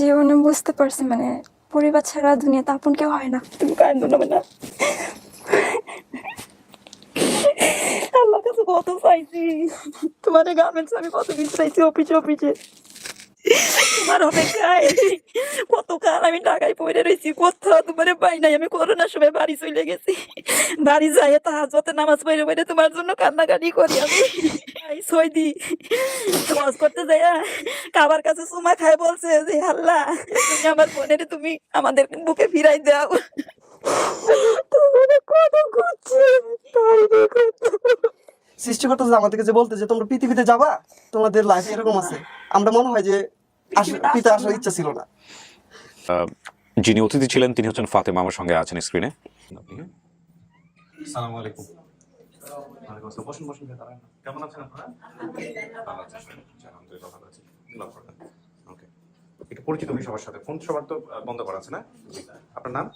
জীবনে বুঝতে পারছি মানে পরিবার ছাড়া দুনিয়াতে আপন কেউ হয় না। তুমি কান্দো না না আল্লাহ কাছে কত চাইছি। তোমার গার্মেন্টস আমি কত কিছু চাইছি, অফিসে অফিসে। তোমার অপেক্ষায়। কত কাল আমি ঢাকায় পড়ে রয়েছি কোথাও তোমার পাই নাই। আমি করোনার সময় বাড়ি চলে গেছি। বাড়ি যাই তাহাজতে নামাজ পড়ে পড়ে তোমার জন্য কান্নাকাটি করি আমি। সৈদি নামাজ করতে যাই কাবার কাছে সুমা খায় বলছে যে আল্লাহ তুমি আমার বোনের তুমি আমাদের বুকে ফিরাই দাও। সৃষ্টিকর্তা আমাদেরকে যে বলতে যে তোমরা পৃথিবীতে যাবা তোমাদের লাইফ এরকম আছে। আমরা মনে হয় যে আস- পিতা আসার ইচ্ছা ছিল না। যিনি অতিথি ছিলেন তিনি হচ্ছেন ফাতেমা আমার সঙ্গে আছেন স্ক্রিনে। সালাম আলাইকুম। আসসালাম। বসুন বসুন ভাই, দাঁড়ান। না। কেমন আছেন আপনারা? ভালো আছি আলহামদুলিল্লাহ ভালো আছি। ওকে একটু পরিচিত হই সবার সাথে। ফোন সবার তো বন্ধ করা আছে না? আপনার নাম?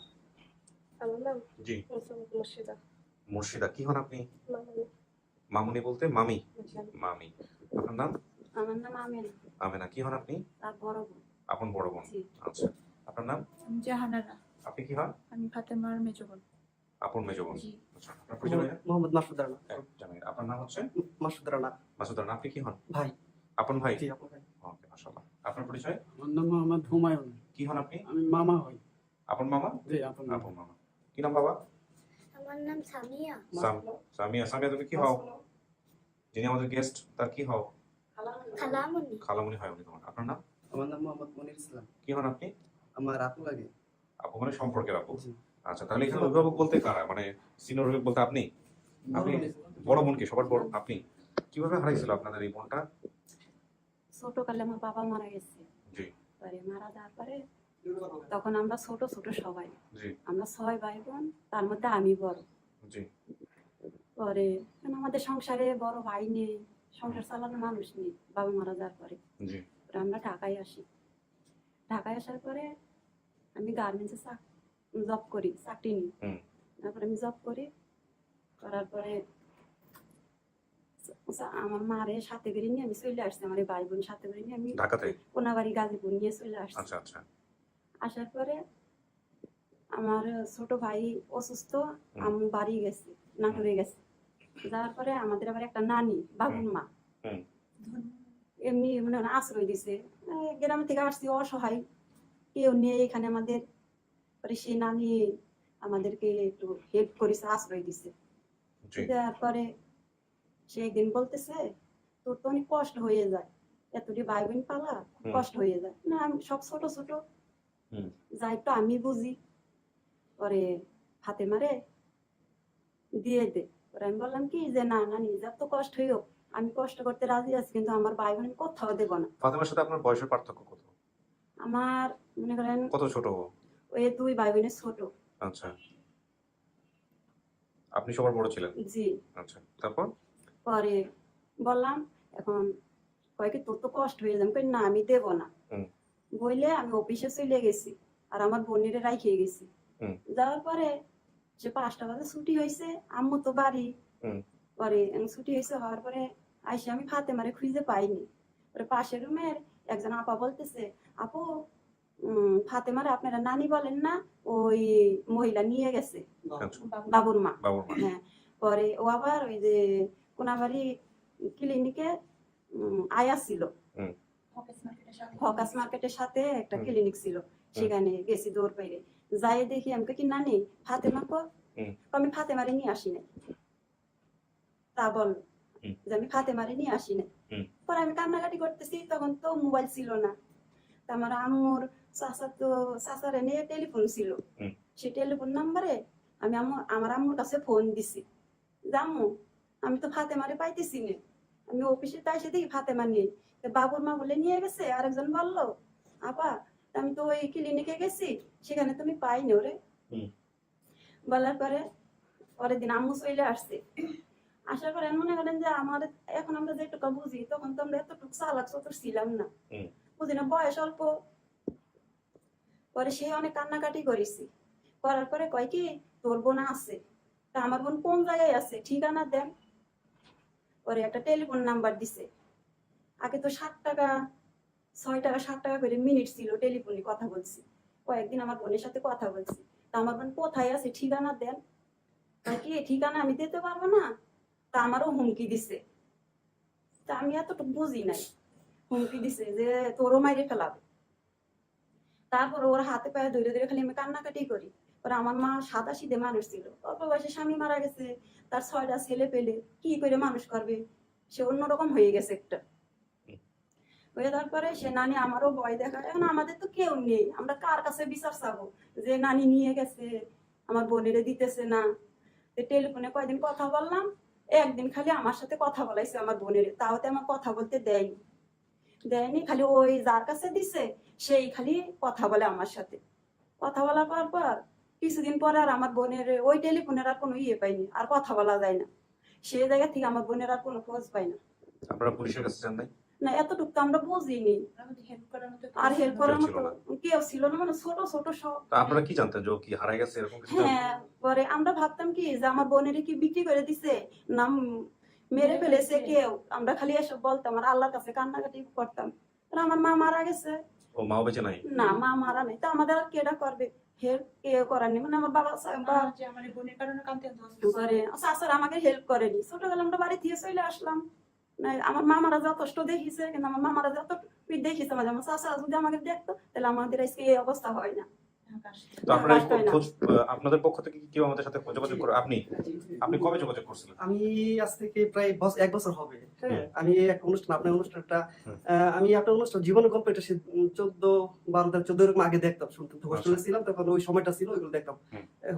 আমার নাম জি। মুর্শিদা। মুর্শিদা। কি হন আপনি? মামুনি। বলতে মামি? মামি। আপনার নাম? আমার নাম আমিনা। আমেনা। কি হন আপনি? বড় বোন। আপন বড় বোন। আচ্ছা। আপনার নাম? জাহানারা। আপনি কি হন? আমি ফাতেমার মেজো বোন। আপন মেজো বোন আচ্ছা আপনার পরিচয় ভাইয়া? মোহাম্মদ মাসুদ রানা। হ্যাঁ, জামিল আপনার নাম হচ্ছে? মাসুদ রানা। মাসুদ রানা আপনি কি হন? ভাই। আপন ভাই? জি আপন ভাই। ওকে মাশাআল্লাহ। আপনার পরিচয়? আমার নাম মোহাম্মদ হুমায়ুন। কি হন আপনি? আমি মামা হই। আপন মামা? জি আপন মামা। আপন মামা। কি নাম বাবা? আমার নাম সামিয়া। সাম- সামিয়া। সামিয়া তুমি কি হও? যিনি আমাদের গেস্ট তার কি হও? খালামুনি। খালামুনি হয় উনি তোমার। আপনার নাম? আমার নাম মোহাম্মদ মনির ইসলাম। কি হন আপনি? আমার আপু লাগে। আপু মানে সম্পর্কের আপু। জি। আচ্ছা তাহলে এখানে অভিভাবক বলতে কারা? মানে সিনিয়র অভিভাবক বলতে আপনি? আপনি বড় বোন কি সবার বড়? আপনি? কীভাবে হারাইছিল আপনাদের এই বোনটা ছোটকালে আমার বাবা মারা গেছে। জি। পরে মারা যাওয়ার পরে তখন আমরা ছোট ছোট সবাই। জি। আমরা ছয় ভাই বোন তার মধ্যে আমি বড়। জি। পরে আমাদের সংসারে বড় ভাই নেই সংসার চালানোর মানুষ নেই বাবা মারা যাওয়ার পরে। জি। আমরা ঢাকায় আসি। ঢাকায় আসার পরে আমি গার্মেন্টসে জব করি চাকরি নিই। তারপরে আমি জব করি করার পরে আমার মারে সাথে করে নিয়ে আমি চলে আসছি আমার ভাই বোন সাথে করে নিয়ে আমি কোনাবাড়ি গাজীপুর নিয়ে চলে আসছি। আচ্ছা আচ্ছা। আসার পরে আমার ছোট ভাই অসুস্থ আম্মু বাড়ি গেছে নাটোরে গেছে। যাওয়ার পরে আমাদের আবার একটা নানি বাবুর মা। এমনি মানে আশ্রয় দিছে। গ্রাম থেকে আসছি অসহায়। কেউ নেই এখানে আমাদের। পরে সেই নানি আমাদেরকে একটু হেল্প করেছে আশ্রয় দিছে। জি। দেওয়ার পরে সে একদিন বলতেছে তোর তো অনেক কষ্ট হয়ে যায়। এতটি ভাই বোন পালা কষ্ট হয়ে যায়। না আমি সব ছোট ছোট। হুম। যা একটু আমি বুঝি। পরে হাতে মারে দিয়ে দে। পরে আমি বললাম কি যে না না নিজের তো কষ্ট হইও। আমি কষ্ট করতে রাজি আছি কিন্তু আমার ভাই বোন কোথাও দেবো না। ফাতেমার সাথে আপনার বয়সের পার্থক্য কত? আমার মনে করেন কত ছোট? ওই দুই ভাই বোনের ছোট। আচ্ছা। আপনি সবার বড় ছিলেন? জি। আচ্ছা তারপর? পরে বললাম এখন কয়েকে তোর তো কষ্ট হয়ে যাবে। কই, না আমি দেবো না। বইলে আমি অফিসে চলে গেছি আর আমার বোনের রাইখে গেছি। যাওয়ার পরে সে পাঁচটা বাজে ছুটি হয়েছে আম্মু তো বাড়ি। পরে ছুটি হয়েছে হওয়ার পরে আইসে আমি ফাতে মারে খুঁজে পাইনি। পরে পাশের রুমের একজন আপা বলতেছে আপু ফাতেমারে আপনারা নানি বলেন না ওই মহিলা নিয়ে গেছে। আচ্ছা। বাবুর মা। হ্যাঁ পরে ও আবার ওই যে কোনাবাড়ি ক্লিনিকে আয়া ছিল। ফকাস মার্কেটের সাথে। একটা ক্লিনিক ছিল সেখানে গেছি দৌড় পাইরে। যাই দেখি আমাকে কি নানি ফাতেমা কো। আমি ফাতেমারে নিয়ে আসি নাই। তা বল যে আমি ফাতেমারে নিয়ে আসি নাই। পরে আমি কান্নাকাটি করতেছি তখন তো মোবাইল ছিল না। আমার আম্মুর চাচা তো চাচারে নিয়ে টেলিফোন ছিল। সেই টেলিফোন নাম্বারে আমি আমার আম্মুর কাছে ফোন দিছি। জামু আমি তো ফাতেমারে পাইতেছি না। আমি অফিসে তাই সে দেখি ফাতেমা নেই। বাবুর মা বলে নিয়ে গেছে আরেকজন বলল আপা আমি তো ওই ক্লিনিকে গেছি সেখানে তুমি পাইনি ওরে। বলার পরে পরের দিন আম্মু চলে আসছে। আসার পরে মনে করেন যে আমার এখন আমরা যেটুকু বুঝি তখন তো আমরা এতটুকু চালাক চতুর ছিলাম না। বুঝি না বয়স অল্প। পরে সে অনেক কান্নাকাটি করেছি। করার পরে কয় কি, তোর বোন আছে, তা আমার বোন কোন জায়গায় আছে? ঠিকানা দেন। পরে একটা টেলিফোন নাম্বার দিছে। আগে তো ষাট টাকা, ছয় টাকা, সাত টাকা করে মিনিট ছিল টেলিফোনে কথা বলছি। কয়েকদিন আমার বোনের সাথে কথা বলছি। তা আমার বোন কোথায় আছে? ঠিকানা দেন। তা কি, ঠিকানা আমি দিতে পারব না? তা আমারও হুমকি দিছে। তা আমি এতটুকু বুঝি নাই। হুমকি দিছে যে তোরও মাইরে ফেলাবে। তারপর ওর হাতে পায়ে ধরে ধরে খালি আমি কান্নাকাটি করি। পরে আমার মা সিধে মানুষ ছিল। অল্প বয়সে স্বামী মারা গেছে, তার ছয়টা ছেলে পেলে কি করে মানুষ করবে? সে অন্যরকম হয়ে গেছে একটা। হয়ে তারপরে সে নানি আমারও ভয় দেখায়। এখন আমাদের তো কেউ নেই। আমরা কার কাছে বিচার চাবো? যে নানি নিয়ে গেছে, আমার বোনেরে দিতেছে না। টেলিফোনে কয়দিন কথা বললাম, একদিন খালি আমার সাথে কথা বলাইছে আমার বোনের। তাও তো আমার কথা বলতে দেয়নি। দেয়নি, খালি ওই যার কাছে দিছে সেই খালি কথা বলে আমার সাথে। কথা বলার পর পর কিছুদিন পর আর আমার বোনের ওই টেলিফোনের আর কোনো ইয়ে পাইনি আর কথা বলা যায় না। সেই জায়গা থেকে আমার বোনের আর কোনো খোঁজ পাই না। আপনারা পুলিশের কাছে যান নাই? না এতটুকু তো আমরা বুঝিনি। আমাদের হেল্প করার মতো আর হেল্প করার মতো কেউ ছিল না। মানে ছোট ছোট সব। আপনারা কি জানতেন যে কি হারাই গেছে এরকম কিছু হ্যাঁ পরে আমরা ভাবতাম কি যে আমার বোনের কি বিক্রি করে দিছে না মেরে ফেলেছে। কেউ। আমরা খালি এসব বলতাম আর আল্লাহর কাছে কান্নাকাটি করতাম। আর আমার মা মারা গেছে। ও মাও বেঁচে নাই? না মা মারা নাই। তো আমাদের আর কেডা করবে? হেল্প কেউ করার নেই। মানে আমার বাবা করে শাশুড় আমাকে হেল্প করেনি। ছোটবেলা আমরা বাড়ি দিয়ে চলে আসলাম। আমার মামারা যথেষ্ট দেখিছে কিন্তু আমার মামারা যত দেখিছে মানে আমার শাশুড়া যদি আমাকে দেখতো তাহলে আমাদের আজকে এই অবস্থা হয় না। তো আপনারা আপনাদের পক্ষ থেকে কেউ আমাদের সাথে যোগাযোগ করে? আপনি? আপনি কবে যোগাযোগ করছিলেন? আমি আজ থেকে প্রায় বছর এক বছর হবে। হ্যাঁ আমি এক অনুষ্ঠান আপনার অনুষ্ঠানটা আহ, আমি আপনার অনুষ্ঠান জীবনের গল্প এটা চোদ্দ বারো তেরো চোদ্দ এরকম আগে দেখতাম শুনতাম হোস্টেলে ছিলাম তখন ওই সময়টা ছিল ওইগুলো দেখতাম।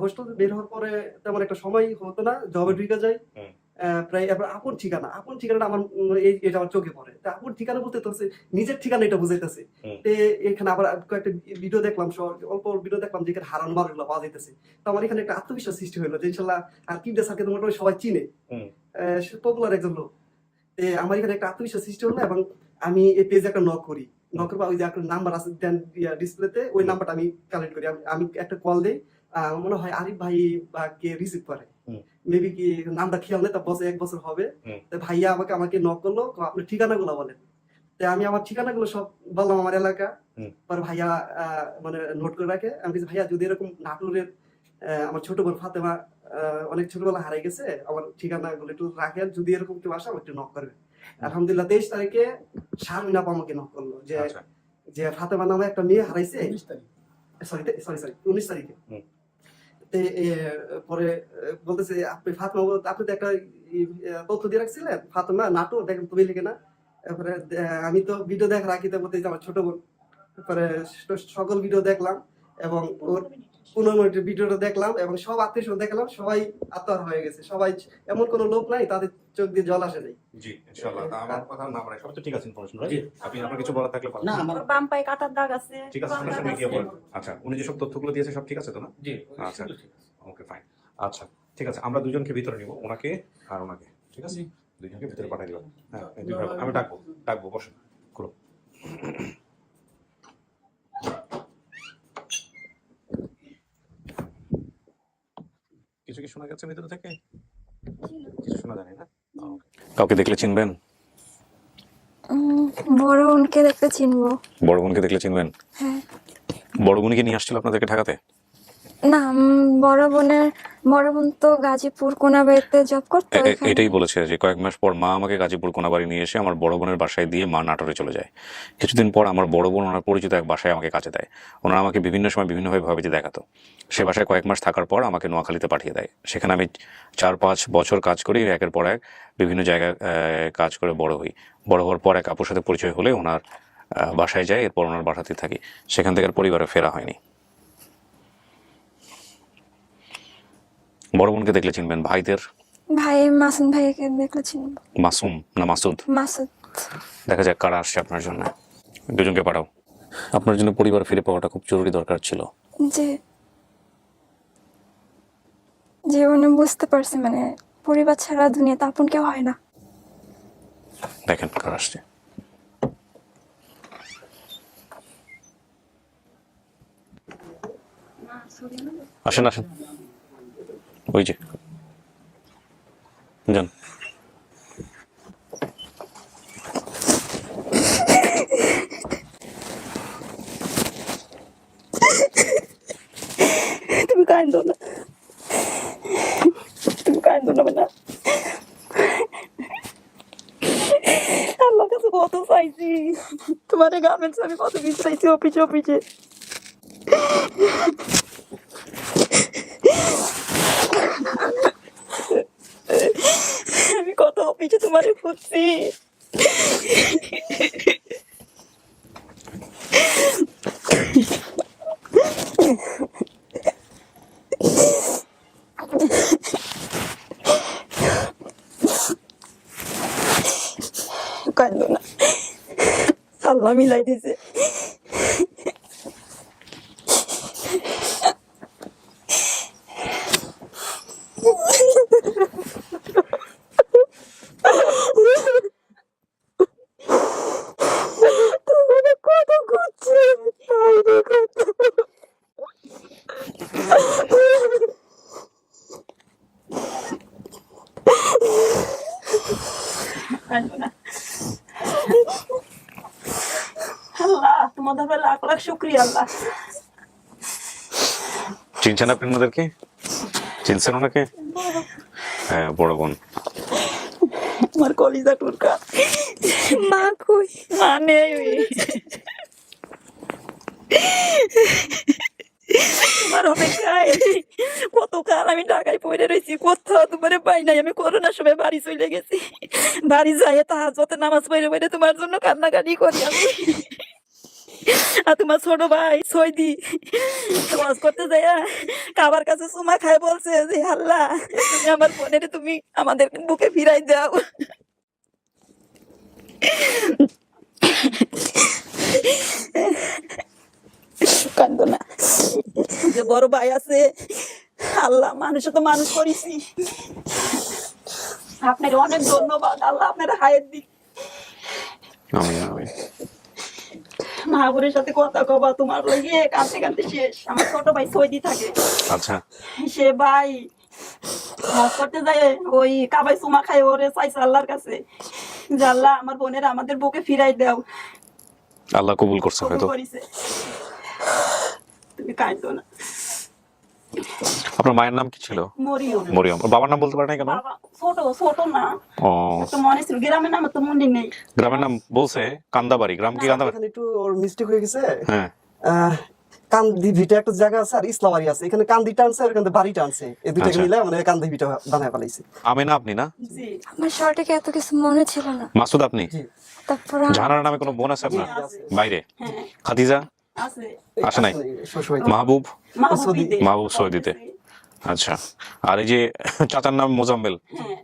হোস্টেল বের হওয়ার পরে তেমন একটা সময় হতো না জবে ঢুকে। আহ, প্রায় আপন ঠিকানা আপন ঠিকানাটা আমার এই এটা আমার চোখে পড়ে। তা আপন ঠিকানা বলতে তো নিজের ঠিকানা এটা বুঝাইতেছে। তে এখানে আবার কয়েকটা ভিডিও দেখলাম অল্প ভিডিও দেখলাম যেখানে হারানো মানুষগুলো পাওয়া যাইতেছে। তো আমার এখানে একটা আত্মবিশ্বাস সৃষ্টি হলো যে ইনশাল্লাহ আর স্যারকে মোটামুটি সবাই চিনে। পপুলার একজন লোক। তে আমার এখানে একটা আত্মবিশ্বাস সৃষ্টি হলো এবং আমি এই পেজে একটা নক করি। নক করব ওই যে একটা নাম্বার আছে দেন ডিসপ্লেতে ওই নাম্বারটা আমি কালেক্ট করি। আমি- একটা কল দিই মনে হয় আরিফ ভাই বা কে রিসিভ করে। মেবি কি নামটা খেয়াল নেই তার বছর এক বছর হবে। ভাইয়া আমাকে আমাকে নক করল আপনার ঠিকানাগুলো বলেন। তো আমি আমার ঠিকানাগুলো সব বললাম আমার এলাকা। পর ভাইয়া মানে নোট করে রাখে। আমি কিছু ভাইয়া যদি এরকম নাটোরের আমার ছোট বোন ফাতেমা অনেক ছোটবেলা হারাই গেছে আমার ঠিকানাগুলো একটু রাখেন। যদি এরকম কেউ আসে আমার একটু নক করবে। আলহামদুলিল্লাহ তেইশ তারিখে শারমিন আপা আমাকে নক করল যে আচ্ছা। যে ফাতেমা নামে একটা মেয়ে হারাইছে। তারিখ। সরি সরি সরি উনিশ তারিখে। পরে বলতেছে, আপনি ফাতমা আপনি তো একটা তথ্য দিয়ে রাখছিলেন? ফাতমা, নাটক, দেখেন, তুমি লিখে না? তারপরে আমি তো ভিডিও দেখ রাখি তো বলতে আমার ছোট বোন তারপরে সকল ভিডিও দেখলাম। এবং ওর পনেরো মিনিটের ভিডিওটা দেখলাম এবং সব আত্মীয় স্বজন দেখলাম সবাই আত্মহারা হয়ে গেছে। সবাই এমন কোনো লোক নাই তাদের চোখ দিয়ে জল আসে নাই। জি ইনশাআল্লাহ। তা আমার কথা না বাড়াই সব তো ঠিক আছে ইনফরমেশন জি। আপনি আপনার কিছু বলার থাকলে বলেন। না আমার বাম পায়ে কাটার দাগ আছে ঠিক আছে আপনার সামনে গিয়ে বলেন। আচ্ছা উনি যেসব তথ্যগুলো দিয়েছে সব ঠিক আছে তো না? জি আচ্ছা। ওকে ফাইন আচ্ছা ঠিক আছে আমরা দুজনকে ভিতরে নিব ওনাকে আর ওনাকে ঠিক আছে? দুজনকে ভিতরে পাঠিয়ে দিবা হ্যাঁ ভাই- আমি ডাকবো ডাকবো বসুন করো কিছু কি শোনা গেছে ভিতরে থেকে? কিছু শোনা জানি না? কাউকে দেখলে চিনবেন? বড় বোনকে দেখতে চিনবো। বড় বোনকে দেখলে চিনবেন? হ্যাঁ। বড় বোনকে নিয়ে আসছিল আপনাদেরকে ঢাকাতে? না বড় বোনের বড় বোন তো গাজীপুর কোনাবাড়িতে জব করতো। এটাই বলেছে যে কয়েক মাস পর মা আমাকে গাজীপুর কোনাবাড়ি নিয়ে এসে আমার বড় বোনের বাসায় দিয়ে মা নাটোরে চলে যায়। কিছুদিন পর আমার বড় বোন ওনার পরিচিত এক বাসায় আমাকে কাছে দেয়। ওনারা আমাকে বিভিন্ন সময় বিভিন্নভাবে ভাবে দেখাতো। সে বাসায় কয়েক মাস থাকার পর আমাকে নোয়াখালীতে পাঠিয়ে দেয়। সেখানে আমি চার পাঁচ বছর কাজ করি। একের পর এক বিভিন্ন জায়গায় কাজ করে বড় হই। বড় হওয়ার পর এক আপুর সাথে পরিচয় হলে ওনার বাসায় যায় এরপর ওনার বাসাতে থাকি। সেখান থেকে আর পরিবারে ফেরা হয়নি। বড় বোনকে দেখলে চিনবেন ভাইদের? ভাই মাসুম ভাইকে দেখলে চিনবো। মাসুম না মাসুদ? মাসুদ। দেখা যাক কারা আসছে আপনার জন্য। দুজনকে পাঠাও। আপনার জন্য পরিবার ফিরে পাওয়াটা খুব জরুরি দরকার ছিল। যে জীবনে বুঝতে পারছি মানে পরিবার ছাড়া দুনিয়াতে আপন কেউ হয় না। দেখেন কারা আসছে। আসেন আসেন। ওই যে। যান। তুমি কান্দো না। তুমি কান্দো না বেটা। আমার কাছে কত চাইছি। তোমার গার্মেন্টস আমি কত কিছু চাইছি অফিসে অফিসে আমি কত অফিসে তোমার খুঁজছি কান্দো না আল্লাহ মিলাই দিছে তোমাকে কত খুঁজছি পাইনি কত কান্দো না আল্লাহ তোমাদের লাখ লাখ শুক্রিয়া আল্লাহ। চিনছেন আপনি ওনাদেরকে? চিনছেন ওনাকে? হ্যাঁ বড় বোন। তোমার কলিজা টুরকা মা কই? মা নেই। তোমার অপেক্ষায় কত কাল আমি ঢাকায় পড়ে রয়েছি কোথাও তোমার পাই নাই। আমি করোনার সময় বাড়ি চলে গেছি। বাড়ি যাই তাহাজতে নামাজ পড়ে পড়ে তোমার জন্য কান্নাকাটি করি আমি। আর তোমার ছোট ভাই, সৈদি, ওয়াজ করতে যায় কাবার কাছে সুমা খায় বলছে যে, আল্লাহ, তুমি আমার বোনের তুমি আমাদের বুকে ফিরাই দাও। কান্দো যে বড় ভাই আছে, আল্লাহ, মানুষে তো মানুষ করেছি। আপনার অনেক ধন্যবাদ, আল্লাহ আপনার হায়ের দিক। আমি আমি মাহাবুরের সাথে কথা কবা তোমার লাগিয়ে কাঁদতে কাঁদতে শেষ আমার ছোট ভাই সৌদি থাকে। আচ্ছা। সে ভাই হজ করতে যায় ওই কাবাই সুমা খায় ওরে চাইছে আল্লাহর কাছে। যে আল্লাহ আমার বোনের আমাদের বুকে ফিরাই দাও। আল্লাহ কবুল করছে কবুল হয়তো। তুমি কাঁদো না। আপনার মায়ের নাম কি ছিল? মরিয়ম। মরিয়ম। বাবার নাম বলতে পারেন কেন? বাবা ছোট ছোট না ও। তো মনে ছিল গ্রামের নাম তো মন্দির নেই। গ্রামের নাম বলছে কান্দাবাড়ি। গ্রাম কি কান্দাবাড়ি? একটু ওর মিস্টেক হয়ে গেছে। হ্যাঁ। কান্দি ভিটা একটা জায়গা আছে আর ইসলামারি আছে। এখানে কান্দি টানছে আর এখানে বাড়ি টানছে। এই দুটাকে আচ্ছা। মিলে মানে কান্দি ভিটা বানায় ফেলাইছে। আমি না আপনি না? জি। আমার এত কিছু মনে ছিল না। মাসুদ আপনি? জি। তারপর জাহানার নামে কোনো বোন আছে আপনার? বাইরে? হ্যাঁ। খাদিজা? আসে নাই? মাহবুব? মাহবুব সৌদিতে। আচ্ছা। আর এই যে চাচার নাম মোজাম্মেল হ্যাঁ।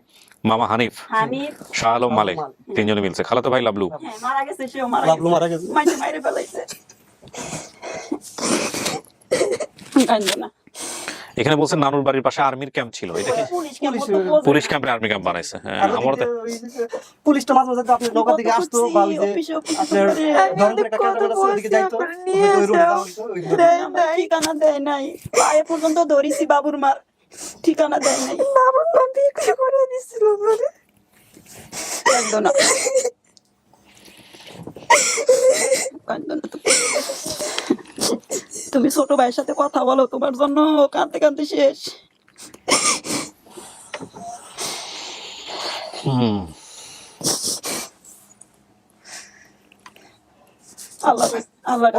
মামা হানিফ হানিফ শাহ আলম মালিক তিনজনে মিলছে। খালাতো ভাই লাবলু। হ্যাঁ মারা গেছে সেও মারা গেছে। গেছে। মাইরে মাইরে ফেলাইছে। কান্দো না। এখানে বলছেন নানুর বাড়ির পাশে আর্মির ক্যাম্প ছিল। এটা কি? পুলিশ ক্যাম্পে আর্মি ক্যাম্প বানাইছে হ্যাঁ আমার পুলিশটা মাঝে মাঝে আপনার নৌকা দিকে আসতো বা ওই যে আপনার ধর্মের একটা ক্যান্টনমেন্ট আছে ওদিকে যাইতো ওই যাও। দেয় নাই ঠিকানা দেয় নাই। পায়ে পর্যন্ত ধরিছি বাবুর মার ঠিকানা দেয় নাই। বাবুর মা বিক্রি করে দিছিল কান্দো না। কান্দো না তুমি। ছোট ভাইয়ের সাথে কথা বলো তোমার জন্য কাঁদতে কাঁদতে শেষ।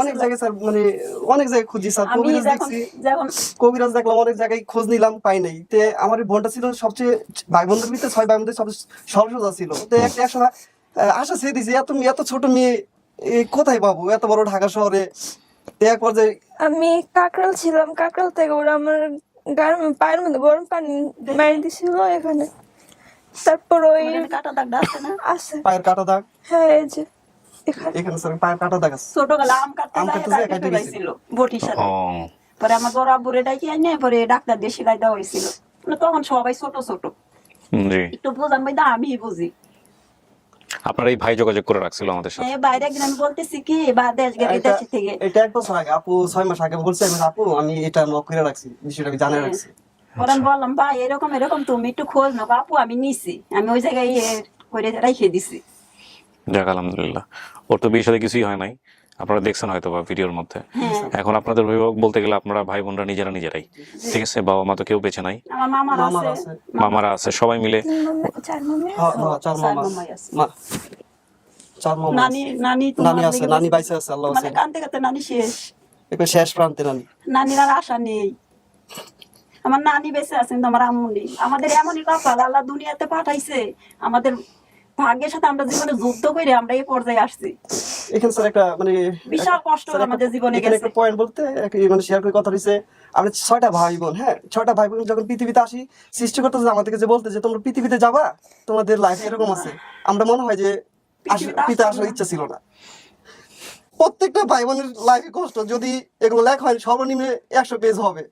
অনেক জায়গায় স্যার মানে অনেক জায়গায় খুঁজি স্যার কবিরাজ দেখছি। কবিরাজ দেখলাম অনেক জায়গায় খোঁজ নিলাম পাই নাই। তে আমার বোনটা ছিল সবচেয়ে ভাই বোনদের ভিতরে ছয় ভাই বোনদের সবচেয়ে সরসজা ছিল। তো একটা এক আশা ছেড়ে দিয়েছি এত এত ছোট মেয়ে কোথায় পাবো? এত বড় ঢাকা শহরে এক পর্যায়ে আমি কাকরাল ছিলাম কাকরাল থেকে ওরা আমার পায়ের মধ্যে গরম পানি মেরে দিছিল এখানে। তারপর ওই কাটা দাগটা আছে না? আছে। পায়ের কাটা দাগ? হ্যাঁ এই যে এখানে। এখানে স্যার পায়ের কাটা দাগ আছে। ছোটবেলা আম কাটতে আম কাটতে কাটতে কাটতে বটির সাথে। পরে আমার বড় আব্বুরে ডাকি আনে পরে ডাক্তার দিয়ে সেলাই দেওয়া হয়েছিল। তখন সবাই ছোট ছোট। একটু বোঝান ভাই আমি বুঝি। আপনার এই ভাই যোগাযোগ করে রাখছিল আমাদের সাথে। হ্যাঁ বাইরে গ্রাম আমি বলতেছি কি বা দেশ গেলে এটা দেশ থেকে। এটা এক বছর আগে আপু ছয় মাস আগে বলছে আমি আপু আমি এটা নক করে রাখছি বিষয়টা আমি জানিয়ে রাখছি। পরে আমি বললাম ভাই এরকম এরকম তুমি একটু খোঁজ না আপু আমি নিছি। আমি ওই জায়গায় করে রেখে দিছি। যাক আলহামদুলিল্লাহ। ওর তো বিয়ের সাথে কিছুই হয় নাই। আপনারা দেখছেন হয়তো বা ভিডিওর মধ্যে। হ্যাঁ। এখন আপনাদের অভিভাবক বলতে গেলে আপনারা ভাই বোনরা নিজেরা নিজেরাই। ঠিক আছে? বাবা মা তো কেউ বেঁচে নাই। আমার মামার মামার আছে। আছে। মামারা আছে সবাই মিলে। তিন মামে চার মামে হ্যাঁ, হ্যাঁ, চার চার মামা। মামাই আছে। মা চার মামা নানি নানি আছে নানি বাইসে আছে আল্লাহ মানে আছে। কানতে কানতে নানি শেষ। একবার শেষ প্রান্তে নানি। নানির আর আশা নেই। আমার নানি বেঁচে আছেন কিন্তু আমার আম্মু নেই। আমাদের এমনই কপাল আল্লাহ দুনিয়াতে পাঠাইছে। আমাদের ভাগ্যের সাথে আমরা জীবনে যুদ্ধ করে আমরা এই পর্যায়ে আসছি। এখানে স্যার একটা মানে বিশাল কষ্ট আমাদের জীবনে গেছে। একটা পয়েন্ট বলতে মানে শেয়ার করে কথা হচ্ছে আমরা ছয়টা ভাই বোন হ্যাঁ? ছয়টা ভাই বোন যখন পৃথিবীতে আসি সৃষ্টিকর্তা যে আমাদেরকে যে বলতে যে তোমরা পৃথিবীতে যাবা তোমাদের লাইফ এরকম আছে। আমরা মনে হয় যে পিতা আসার ইচ্ছা ছিল না। প্রত্যেকটা ভাই বোনের লাইফে কষ্ট যদি এগুলো লেখা হয় সর্বনিম্ন একশো পেজ হবে।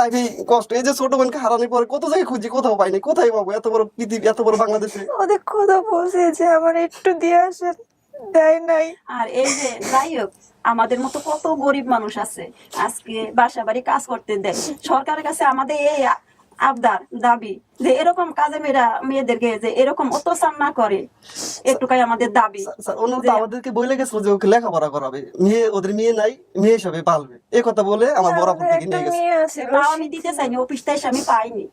লাইফে কষ্ট। এই যে ছোট বোনকে হারানোর পরে কত জায়গায় খুঁজি কোথাও পাইনি কোথায় পাবো? এত বড় পৃথিবী এত বড় বাংলাদেশে। ওদের কথা বলছে যে আমার একটু দিয়ে আসেন দেয় নাই। আর এই যে যাই হোক আমাদের মতো কত গরিব মানুষ আছে। আজকে বাসা বাড়ি কাজ করতে দেয় সরকারের কাছে আমাদের এই আবদার দাবি যে এরকম কাজে মেয়েরা মেয়েদেরকে যে এরকম অত্যাচার না করে একটুকাই আমাদের দাবি। তো আমাদেরকে বলে গেছিল যে ওকে লেখাপড়া করাবে। মেয়ে ওদের মেয়ে নাই মেয়ে হিসাবে পালবে। এই কথা বলে আমার আমাদের থেকে নিয়ে গেছে। তাও আমি দিতে চাইনি অফিসটা এসে আমি পাইনি।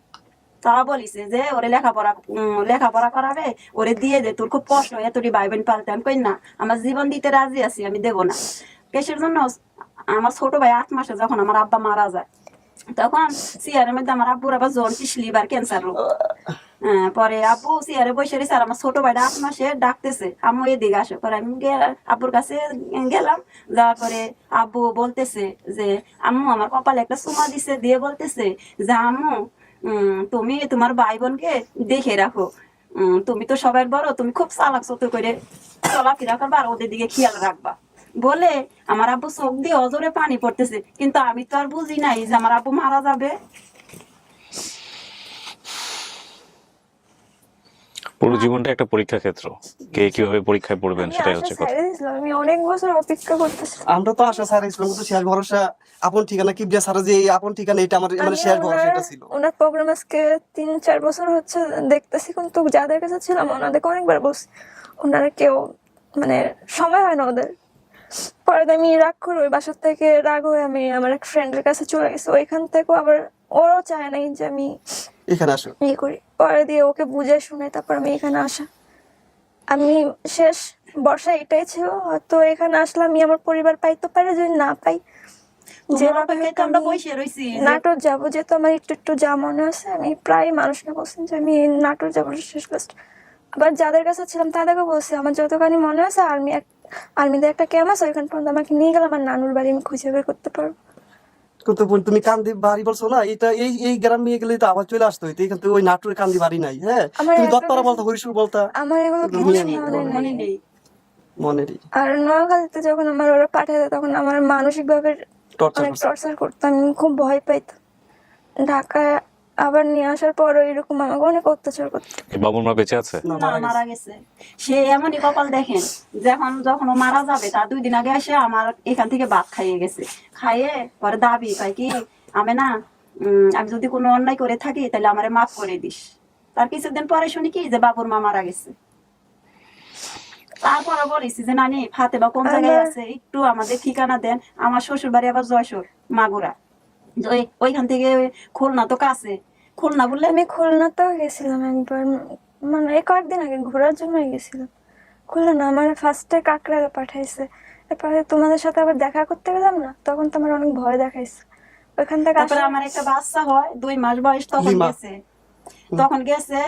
তা বলিছে যে ওরে লেখাপড়া লেখাপড়া করাবে ওরে দিয়ে দে তোর খুব কষ্ট এতটি ভাই বোন পালতে আমি কই না আমার জীবন দিতে রাজি আছি আমি দেবো না। কেসের জন্য আমার ছোট ভাই আট মাসে যখন আমার আব্বা মারা যায় তখন সিয়ারের মধ্যে আমার আব্বুর আবার লিভার ক্যান্সার রোগ। হ্যাঁ, পরে আব্বু সিয়ারে বসে আর আমার ছোট ভাইটা আট মাসে ডাকতেছে পরে আমি আব্বুর কাছে গেলাম যাওয়ার পরে আব্বু বলতেছে যে আম্মু আমার কপালে একটা সুমা দিছে। দিয়ে বলতেছে যে আম্মু তুমি তোমার ভাই বোনকে দেখে রাখো। তুমি তো সবাই বড় তুমি খুব চালাক চতুর করে চলাফেরা করবা আর ওদের দিকে খেয়াল রাখবা। বলে আমার আব্বু চোখ দিয়ে অজরে পানি পড়তেছে কিন্তু আমি তো আর বুঝি নাই যে আমার আব্বু মারা যাবে। পুরো জীবনটা একটা পরীক্ষা ক্ষেত্র। কে কীভাবে পরীক্ষায় পড়বেন সেটাই হচ্ছে কথা। আমি অনেক বছর অপেক্ষা করতেছি। আমরা তো আশা স্যার ইসলাম তো শেষ ভরসা আপন ঠিকানা কি স্যার যে এই আপন ঠিকানা এটা আমার মানে শেষ ভরসা ওনার- এটা ছিল। ওনার প্রোগ্রাম আজকে তিন চার বছর হচ্ছে দেখতেছি কিন্তু যাদের কাছে ছিলাম ওনাদেরকে অনেকবার বলছি ওনারা কেউ মানে সময় হয় না ওদের। পরে আমি রাগ করে ওই বাসার থেকে রাগ হয়ে আমি আমার এক ফ্রেন্ডের কাছে চলে গেছি। ওইখান থেকেও আবার ওরও চায় নাই যে আমি এখানে আসো। ইয়ে করি। পরে দিয়ে ওকে বুঝে শুনে তারপর আমি এখানে আসা। আমি শেষ বর্ষা এটাই ছিল হয়তো এখানে আসলে আমি আমার পরিবার পাইতে পারে যদি না পাই যেভাবে তো আমরা বসে রইছি নাটোর যাব যেহেতু আমার একটু একটু যা মনে আছে আমি প্রায় মানুষকে বলছেন যে আমি নাটোর যাব শেষ লাস্ট আবার যাদের কাছে ছিলাম তাদেরকে বলছি আমার যতখানি মনে আছে আর্মি এক আর্মিদের একটা ক্যাম্প আছে ওইখান পর্যন্ত আমাকে নিয়ে গেলাম আমার নানুর বাড়ি আমি খুঁজে বের করতে পারব। কিন্তু তুমি কান্দি বাড়ি বলছো না? এটা এই এই গ্রাম নিয়ে গেলে তো আবার চলে আসতো হইতো। ওই নাটোরের কান্দি বাড়ি নাই হ্যাঁ? তুমি বলতা হরিশুর বলতা? আমার এগুলো মনে নেই, মনে আর নোয়াখালীতে যখন আমার ওরা পাঠিয়ে তখন আমার মানসিকভাবে টর্চার অনেক টর্চার করতাম খুব ভয় পাইতাম। ঢাকায় আবার নিয়ে আসার পর এরকম আমাকে অনেক অত্যাচার করতো। বাবুর মা বেঁচে আছে? না না মারা গেছে। সে এমনই কপাল দেখেন যখন যখন ও মারা যাবে তার দুই দিন আগে এসে আমার এখান থেকে ভাত খাইয়ে গেছে। খাইয়ে পরে দাবি পাই কি আমি না উম, আমি যদি কোনো অন্যায় করে থাকি তাহলে আমারে মাফ করে দিস। তার কিছুদিন পরে শুনি কি যে বাবুর মা মারা গেছে। তারপরে বলিস যে নানি ফাতে বা কোন জায়গায় আছে? একটু আমাদের ঠিকানা দেন। আমার শ্বশুর বাড়ি আবার জয়সর মাগুরা। ওই ওইখান থেকে খুলনা তো কাছে। খুলনা বললে আমি খুলনাতেও গেছিলাম একবার। মানে এই কয়েকদিন আগে ঘোরার জন্য গেছিলাম। খুলনা না আমার ফার্স্টে কাকড়ালে পাঠাইছে। এরপরে তোমাদের সাথে আবার দেখা করতে গেলাম না? তখন তো আমার অনেক ভয় দেখাইছে। ওইখান থেকে তারপরে আমার একটা বাচ্চা হয় দুই মাস বয়স তখন গেছে। তখন গেছে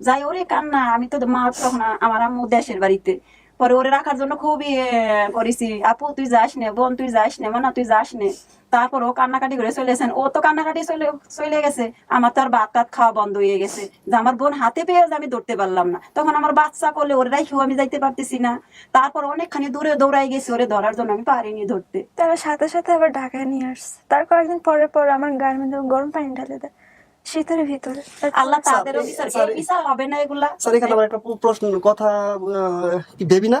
যাই ওরে কান্না আমি তো মা তখন আমার আম্মু দেশের বাড়িতে। পরে ওরে রাখার জন্য খুবই করেছি। আপু, তুই যাস নে, বোন, তুই যাস নে, মানা, তুই যাস নে। তারপর ও কান্নাকাটি করে চলেছেন ও তো কান্নাকাটি চলে চলে গেছে। আমার তো আর ভাত টাত খাওয়া বন্ধ হয়ে গেছে। যে আমার বোন হাতে পেয়ে যে আমি ধরতে পারলাম না। তখন আমার বাচ্চা করলে ওরে রাখিও আমি যাইতে পারতেছি না। তারপর অনেকখানি দূরে দৌড়াই গেছে ওরে ধরার জন্য, আমি পারিনি ধরতে। তারা সাথে সাথে আবার ঢাকায় নিয়ে আসছে। তার কয়েকদিন পরে পর আমার গায়ের গরম পানি ঢালে দেয়। শীতের ভিতরে। আল্লাহ তাদেরও বিচার বিচার হবে না এগুলা? স্যার এখানে আমার একটা প্রশ্ন কথা কি বেবি না?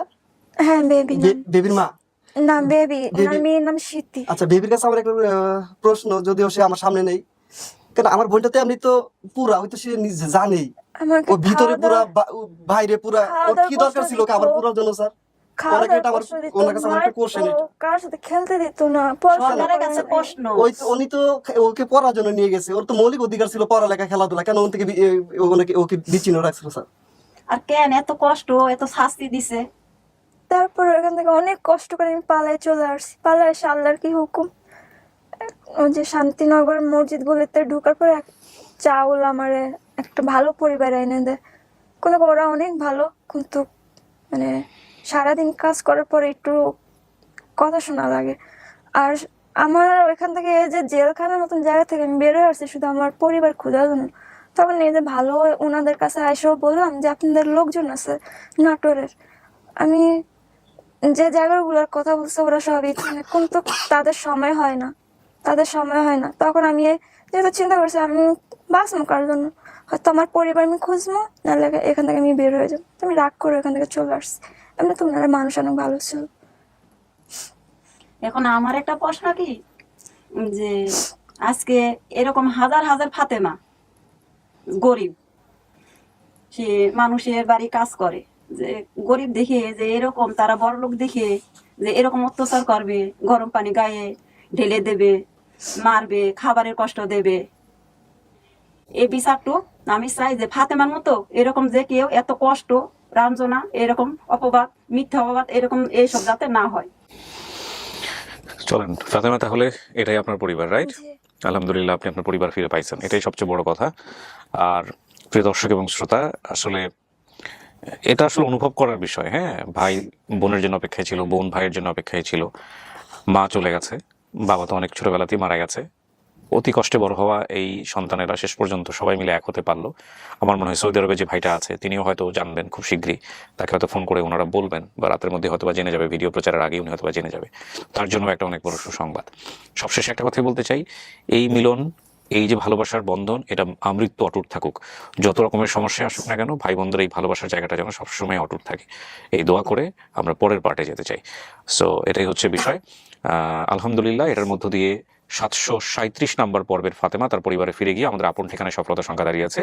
হ্যাঁ বেবি বেবির মা? না বেবি। মেয়ের নাম শীতি আচ্ছা বেবির কাছে আমার একটা প্রশ্ন যদিও সে আমার সামনে নেই। কেন আমার বোনটাতে আমি তো পুরা হয়তো সে নিজে জানেই। ও ভিতরে পুরা ও বাইরে পুরা দাওয়ার কি দরকার ছিল দিত। পুরার জন্য স্যার? খাওয়া অনেকে দাওয়া এটা আবার কষ্ট দিত ওনার কাছে আমার একটা মারতো, question এটা। কার সাথে খেলতে দিত না কাছে প্রশ্ন। ওই উনি তো ওকে পড়ার জন্য নিয়ে গেছে। ওর তো মৌলিক অধিকার ছিল পড়ালেখা খেলাধুলা। কেন ওন থেকে ওনাকে ওকে বিচ্ছিন্ন রাখছিল স্যার? আর কেন এত কষ্ট? এত শাস্তি দিছে? তারপর এখান থেকে অনেক কষ্ট করে আমি পালায় চলে আসছি। পালায় এসে আল্লাহর কি হুকুম? ওই যে শান্তিনগর মসজিদ গুলিতে ঢোকার পরে এক চাউল আমারে একটা ভালো পরিবার এনে দেয়। কিন্তু ওরা অনেক ভালো কিন্তু মানে সারাদিন কাজ করার পরে একটু কথা শোনা লাগে। আর আমার ওইখান থেকে যে জেলখানার মতন জায়গা থেকে আমি বেরোয় আসছি শুধু আমার পরিবার খোঁজার জন্য। তখন এই যে ভালো ওনাদের কাছে এসেও বললাম যে, আপনাদের লোকজন আছে নাটোরের। আমি যে জায়গাগুলোর কথা বলছে, ওরা সবই কিন্তু তাদের সময় হয় না। তাদের সময় হয় না। তখন আমি যেহেতু চিন্তা করছি, আমি বাঁচবো কার জন্য? হয়তো আমার পরিবার আমি খুঁজবো, নাহলে এখান থেকে আমি বের হয়ে যাব। আমি রাগ করে এখান থেকে চলে আসছি। এমনি তো ওনারা মানুষ অনেক ভালো ছিল। এখন আমার একটা প্রশ্ন কি? যে আজকে এরকম হাজার হাজার ফাতেমা গরিব, সে মানুষের বাড়ি কাজ করে, যে গরিব দেখে, যে এরকম তারা বড় লোক দেখে, যে এরকম অত্যাচার করবে, গরম পানি গায়ে ঢেলে দেবে, মারবে, খাবারের কষ্ট দেবে। এই বিচারটু আমি চাই যে ফাতেমার মতো এরকম যে কেউ এত কষ্ট রাঞ্জনা এরকম অপবাদ মিথ্যা অপবাদ এরকম এইসব যাতে না হয়। চলেন ফাতেমা তাহলে এটাই আপনার পরিবার রাইট আলহামদুলিল্লাহ আপনি আপনার পরিবার ফিরে পাইছেন। এটাই সবচেয়ে বড় কথা। আর প্রিয় দর্শক এবং শ্রোতা আসলে এটা আসলে অনুভব করার বিষয় হ্যাঁ? ভাই বোনের জন্য অপেক্ষায় ছিল বোন ভাইয়ের জন্য অপেক্ষায় ছিল। মা চলে গেছে বাবা তো অনেক ছোটবেলাতেই মারা গেছে। অতি কষ্টে বড় হওয়া এই সন্তানেরা শেষ পর্যন্ত সবাই মিলে এক হতে পারল। আমার মনে হয় সৌদি আরবে যে ভাইটা আছে, তিনিও হয়তো জানবেন খুব শীঘ্রই। তাকে হয়তো ফোন করে ওনারা বলবেন বা রাতের মধ্যে হয়তো বা জেনে যাবে, ভিডিও প্রচারের আগেই উনি হয়তো বা জেনে যাবে। তার জন্য একটা অনেক বড় সুসংবাদ। সবশেষে একটা কথাই বলতে চাই, এই মিলন, এই যে ভালোবাসার বন্ধন, এটা আমৃত্যু অটুট থাকুক। যত রকমের সমস্যা আসুক না কেন ভাই বোনদের এই ভালোবাসার জায়গাটা যেন সবসময় অটুট থাকে। এই দোয়া করে আমরা পরের পার্টে যেতে চাই। সো এটাই হচ্ছে বিষয়। আলহামদুলিল্লাহ, এটার মধ্য দিয়ে সাতশো সাঁত্রিশ নম্বর পর্বের ফাতেমা, তার পরিবারে ফিরে গিয়ে আমাদের আপন ঠিকানায় সফলতার সংখ্যা দাঁড়িয়েছে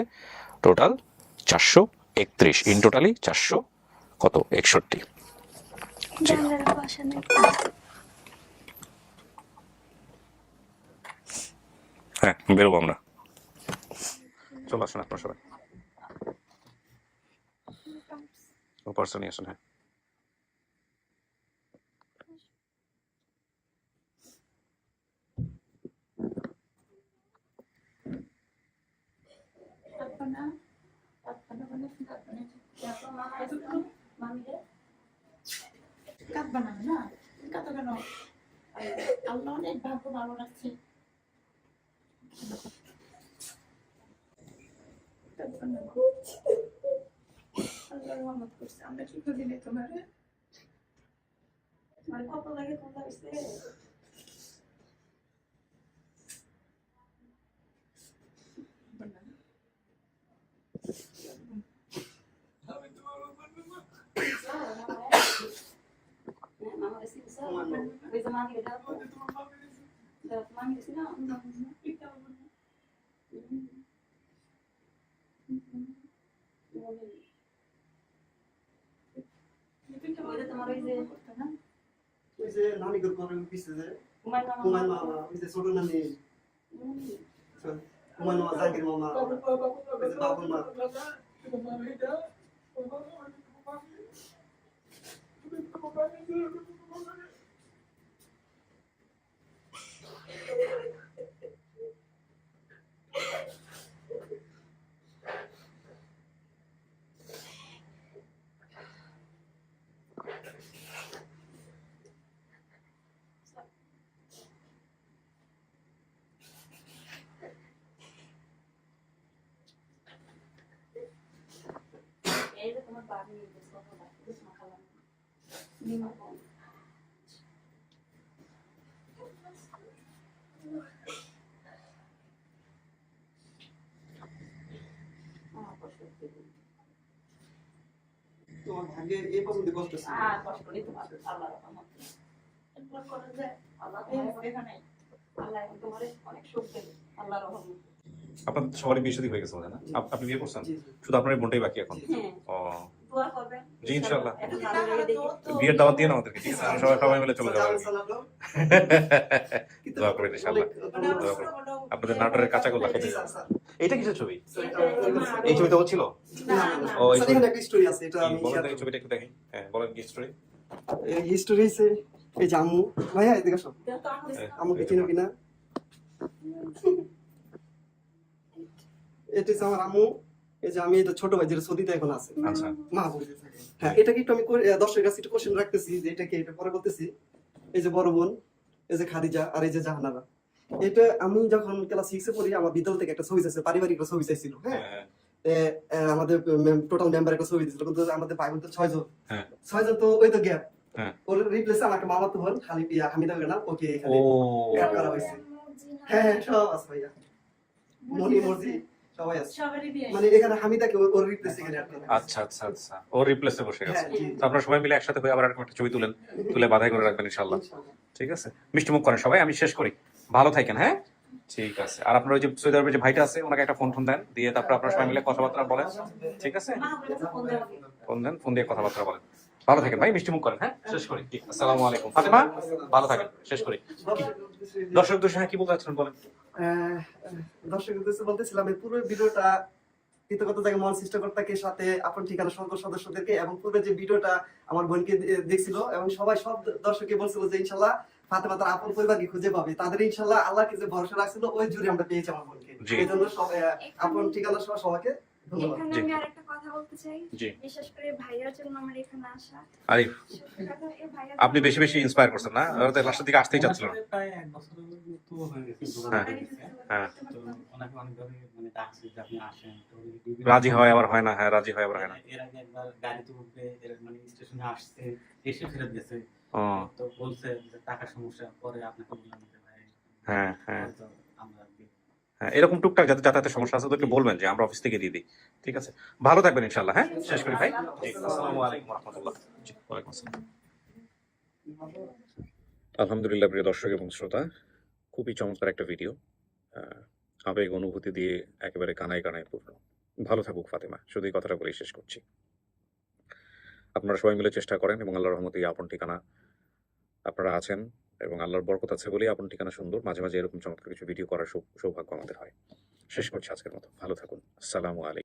টোটাল চারশো একত্রিশ ইন টোটালি চারশো কত? একষট্টি। হ্যাঁ বেরোবো আমরা। চলে আসুন আপনার সবাই। ও পার্সন আসুন হ্যাঁ। কাঁদবা না না। কাঁদো কেন আল্লাহ অনেক ভাগ্য ভালো রাখছে আল্লাহ রহমত করছে আমরা কি করে তোমার মানে কত লাগে কথা হয়েছে তোমার ওই যে ওই যে নানিগর করে পিছে যে হুমায়ুন মামা ওই যে ছোট নানি হুমায়ুন মামা জাহাঙ্গীর মামা ওই যে বাবুর মা এই যে তোমার বাড়ি কথা বলতে মাখালাম নিমা কম আমার কষ্ট হচ্ছে। তোমার ভাগ্যে এই পর্যন্ত কষ্ট ছিল আর কষ্ট নেই তোমার আল্লাহর রহমত। একবার করা যায় আল্লাহ এখানে আল্লাহ তোমার অনেক সুখ দেবে আল্লাহর রহমত। আপনার সবারই বিয়ে শাদী হয়ে গেছে না? আপনি বিয়ে করছেন। শুধু আপনার এই বোনটাই বাকি এখন? হ্যাঁ। ও। জি, ইনশাআল্লাহ। একটা ভালো জায়গায় দেখি। বিয়ের দাওয়াত দিয়ে না আমাদেরকে ঠিক আছে সবাই সবাই মিলে চলে যাব আর কি। কিন্তু দোয়া করবেন ইনশাআল্লাহ। আমার দোয়া ছোট আপনাদের নাটোরের কাঁচাগোল্লা জি, খেতে স্যার, স্যার। এটা কিসের ছবি এই ছবিটা ও ছিল না, না। ও, এই story আছে, এটা আমি বলেন এই ছবিটা একটু দেখি হ্যাঁ বলেন কি স্টোরি এই এই ভাইয়া এদিকে আমার- হ্যাঁ। চিনো কিনা? এটা আমার আম্মু, এই যে আমি এটা ছোট ভাই যেটা সৌদিতে এখন আছে আচ্ছা। মা বলতে থাকে। হ্যাঁ এটা কি একটু আমি দর্শকের কাছে একটু কোশ্চেন রাখতেছি যে এটা কি এটা পরে বলতেছি। এই যে বড় বোন এই যে খাদিজা আর এই যে জাহানারা এটা আমি যখন ক্লাস সিক্সে পড়ি আমার বিদ্যালয় থেকে একটা ছবি চাইছে পারিবারিক ছবি চাইছিল হ্যাঁ। হ্যাঁ, এ, আমাদের টোটাল মেম্বার একটা ছবি দিয়েছিল কিন্তু আমাদের ভাই বোন তো ছয়জন হ্যাঁ। ছয়জন তো ওই তো গ্যাপ হ্যাঁ। ওর রিপ্লেসে আমাকে মামা তো বোন খালি ইয়া হামিদা না ওকে এখানে add করা হয়েছে। হ্যাঁ হ্যাঁ সব আছে ভাইয়া। মনি মর্জি। সবাই আছে। মানে এখানে হামিদাকে ওর- ওর রিপ্লেস এখানে add করা হয়েছে। আচ্ছা আচ্ছা আচ্ছা। ও রিপ্লেসে বসে গেছে। হ্যাঁ, তো আপনারা সবাই মিলে একসাথে হয়ে আবার একটা ছবি তুলেন। তুলে বাধাই করে রাখবেন ইনশাআল্লাহ। ঠিক আছে? মিষ্টি মুখ করেন সবাই আমি শেষ করি। ভালো থাকেন হ্যাঁ? ঠিক আছে। আর আপনার ওই যে সৌদি আরবের যে ভাইটা আছে ওনাকে একটা ফোন ফোন দেন। দিয়ে তারপর আপনার সবাই মিলে কথাবার্তা বলেন। ঠিক আছে? ফোন দেন ফোন দিয়ে কথাবার্তা বলেন। ভালো থাকেন ভাই মিষ্টি মুখ করেন হ্যাঁ? শেষ করি। আসসালামু আলাইকুম। ফাতেমা ভালো থাকেন শেষ করি। দর্শক দর্শক হ্যাঁ কি বলতে চাচ্ছেন বলেন? দর্শক উদ্দেশ্যে বলতেছিলাম এই ভিডিওটা কৃতজ্ঞতা জায়গা মন সৃষ্টিকর্তাকে সাথে আপন ঠিকানা সকল সদস্যদেরকে এবং পূর্বে যে ভিডিওটা আমার বোনকে দেখছিল এবং সবাই সব দর্শককে বলছিল যে ইনশাল্লাহ ফাতেমা তার আপন পরিবারকে খুঁজে পাবে। তাদের ইনশাল্লাহ আল্লাহকে যে ভরসা রাখছিল ওই জুড়ে আমরা পেয়েছি আমার বোনকে। এই জন্য সবাই আপন ঠিকানা সহ সবাইকে এখানে আমি আরেকটা কথা বলতে চাই। বিশেষ করে ভাইয়ার জন্য আমার এখানে আসা। আরিফ আপনি বেশি বেশি ইন্সপায়ার করছেন না? ওরা তো লাস্টের দিকে আসতেই চাচ্ছিল না প্রায় এক বছরের মতো হয়ে গেছে হ্যাঁ। হ্যাঁ। তো মানে ডাকছি যে আপনি আসেন। রাজি হয় আবার হয় না। হ্যাঁ রাজি হয় আবার হয় না। এর আগে একবার গাড়িতে উঠবে এর মানে স্টেশনে আসছে এসে ফেরত গেছে। তো বলছে যে টাকার সমস্যা পরে আপনাকে বললাম হ্যাঁ হ্যাঁ। হ্যাঁ এরকম টুকটাক যাতে যাতায়াতের সমস্যা আছে ওদেরকে বলবেন যে আমরা অফিস থেকে দিয়ে দিই ঠিক আছে? ভালো থাকবেন ইনশাল্লাহ হ্যাঁ? শেষ করি ভাই। আসসালামু আলাইকুম রহমতুল্লাহ আলহামদুলিল্লাহ প্রিয় দর্শক এবং শ্রোতা খুবই চমৎকার একটা ভিডিও আবেগ অনুভূতি দিয়ে একেবারে কানায় কানায় পূর্ণ। ভালো থাকুক ফাতেমা। শুধু এই কথাটা বলেই শেষ করছি। আপনারা সবাই মিলে চেষ্টা করেন এবং আল্লাহ রহমতে আপন ঠিকানা আপনারা আছেন। এবং আল্লাহর বরকত আছে বলেই আপনার ঠিকানা সুন্দর। মাঝে মাঝে এরকম চমৎকার কিছু ভিডিও করার সৌ- সৌভাগ্য আমাদের হয়। শেষ করছি আজকের মতো। ভালো থাকুন। আসসালামু আলাইকুম।